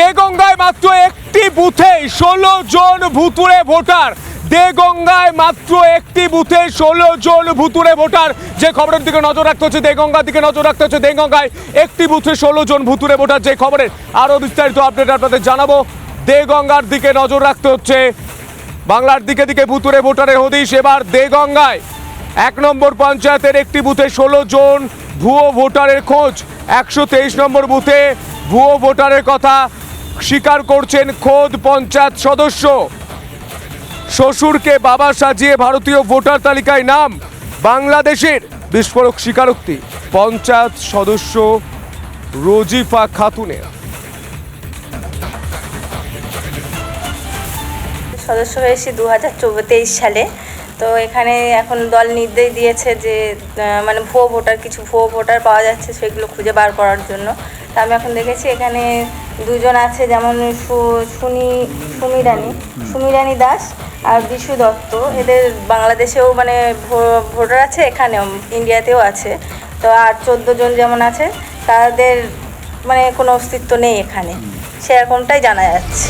দেগঙ্গায় মাত্র একটি বুথে ষোলো জন ভুতুরে ভোটার। দেগঙ্গায় মাত্র একটি বুথে ষোলো জন ভুতুরে ভোটার। যে খবরের দিকে নজর রাখতে হচ্ছে, দেগঙ্গার দিকে নজর রাখতে হচ্ছে। দেগঙ্গায় একটি বুথে ষোলো জন ভুতুরে ভোটার যে খবরের। আরও বিস্তারিত আপডেট আপনাদের জানাব। দেগঙ্গার দিকে নজর রাখতে হচ্ছে। বাংলার দিকে দিকে ভুতুরে ভোটারের হদিশ। এবার দেগঙ্গায় এক নম্বর পঞ্চায়েতের একটি বুথে ষোলো জন ভুয়ো ভোটারের খোঁজ। একশো তেইশ নম্বর বুথে ভুয়ো ভোটারের কথা। স্বীকার করছেন খোদ পঞ্চায়েত সদস্য। শ্বশুরকে বাবা সাজিয়ে ভারতীয় ভোটার তালিকায় নাম, বাংলাদেশের বিস্ফোরক স্বীকারোক্তি, পঞ্চায়েত সদস্য রোজিফা খাতুনের। সদস্য হয়েছি দু হাজার তেইশ সালে তো এখানে এখন দল নির্দেশ দিয়েছে যে মানে ভুয়ো ভোটার, কিছু ভুয়ো ভোটার পাওয়া যাচ্ছে সেগুলো খুঁজে বার করার জন্য। তা আমি এখন দেখেছি এখানে দুজন আছে যেমন সুনি, সুমি রানী সুমি রানী দাস আর বিশু দত্ত। এদের বাংলাদেশেও মানে ভোটার আছে এখানেও ইন্ডিয়াতেও আছে। তো আর চোদ্দ জন যেমন আছে, তাদের মানে কোনো অস্তিত্ব নেই এখানে। সেরকমটাই জানা যাচ্ছে।